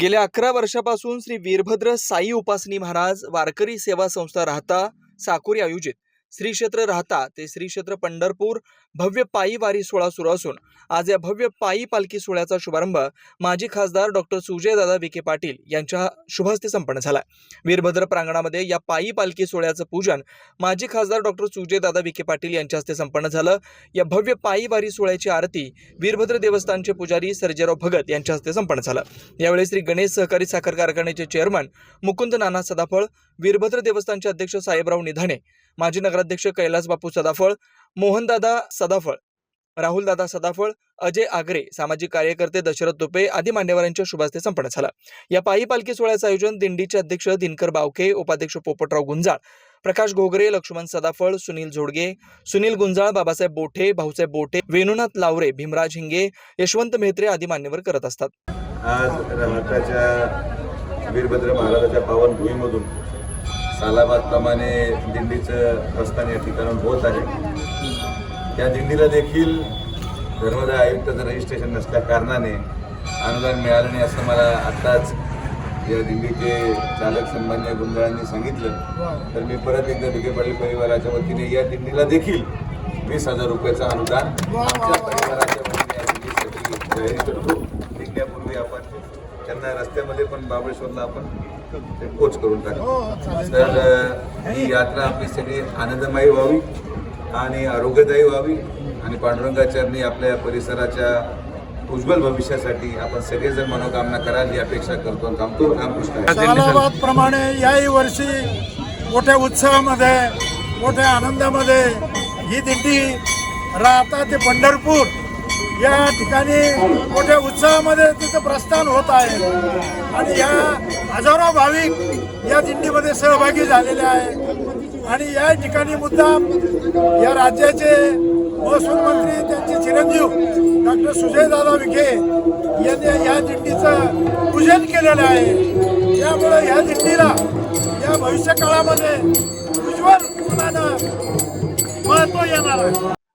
गेल्या अकरा वर्षापासून श्री वीरभद्र साई उपासनी महाराज वारकरी सेवा संस्था राहता साकुरी आयोजित. श्री क्षेत्र राहता ते श्री क्षेत्र पंढरपूर भव्य पायी वारी सोहळा सुरू असून आज या भव्य पायी पालखी सोहळ्याचा शुभारंभ माजी खासदार डॉक्टर सुजयदादा विखे पाटील यांच्या शुभहस्ते संपन्न झाला. वीरभद्र प्रांगणामध्ये या पायी पालखी सोहळ्याचं पूजन माजी खासदार डॉक्टर सुजयदादा विखे पाटील यांच्या हस्ते संपन्न झालं. या भव्य पायी वारी सोहळ्याची आरती वीरभद्र देवस्थानचे पुजारी सर्जेराव भगत यांच्या हस्ते संपन्न झालं. यावेळी श्री गणेश सहकारी साखर कारखान्याचे चेअरमन मुकुंद नाना सदाफळ वीरभद्र देवस्थानचे अध्यक्ष साहेबराव निधाने माजी नगराध्यक्ष कैलास बापू सदाफळ मोहनदादा सदाफळ राहुलदादा सदाफळ अजय आगरे सामाजिक कार्यकर्ते दशरथ तुपे आदी मान्यवरांच्या शुभास्ते संपन्न झाला. या पायी पालखी सोहळ्याचं आयोजन दिंडीचे अध्यक्ष दिनकर बावके उपाध्यक्ष पोपटराव गुंजाळ प्रकाश घोगरे लक्ष्मण सदाफळ सुनील झोडगे सुनील गुंजाळ बाबासाहेब बोठे भाऊसाहेब बोठे वेणुनाथ लावरे भीमराज हिंगे यशवंत मेहत्रे आदी मान्यवर करत असतात. आज वीरभद्र महाराजाच्या पावन भूमीमधून सालाबादप्रमाणे दिंडीचं प्रस्थान या ठिकाणून होत आहे. त्या दिंडीला देखील धर्मदाय आयुक्ताचं रजिस्ट्रेशन नसल्या कारणाने अनुदान मिळालं नाही असं मला आत्ताच या दिंडीचे चालक सन्मान्य गुंजाळांनी सांगितलं. तर मी परत एकदा विखे पाटील परिवाराच्या वतीने या दिंडीला देखील वीस हजार रुपयाचं अनुदान आमच्या परिवाराच्या वतीने या दिंडीसाठी जाहीर करतो. निघण्यापूर्वी आपण त्यांना रस्त्यामध्ये पण बाबळेश्वरला आपण पोच करून टाकू. तर ही यात्रा आपली सगळी आनंदमयी व्हावी आणि आरोग्यदायी व्हावी आणि पांडुरंगाचरणी आपल्या परिसराच्या उज्ज्वल भविष्यासाठी आपण सगळेजण मनोकामना कराल ही अपेक्षा करतो थांबतो. रामकृष्ण. प्रमाणे याही वर्षी मोठ्या उत्साहामध्ये मोठ्या आनंदामध्ये ही दिंडी राहता ते पंढरपूर. या ठिकाणी मोठ्या उत्साहामध्ये तिथं प्रस्थान होत आहे. आणि या हजारो भाविक या दिंडीमध्ये सहभागी झालेले आहे. आणि या ठिकाणी मुद्दाम या राज्याचे महसूल मंत्री त्यांचे चिरंजीव डॉक्टर सुजयदादा विखे यांनी या दिंडीचं पूजन केलेलं आहे. त्यामुळे या दिंडीला या भविष्य काळामध्ये उज्ज्वल महत्त्व महत्त्व येणार आहे.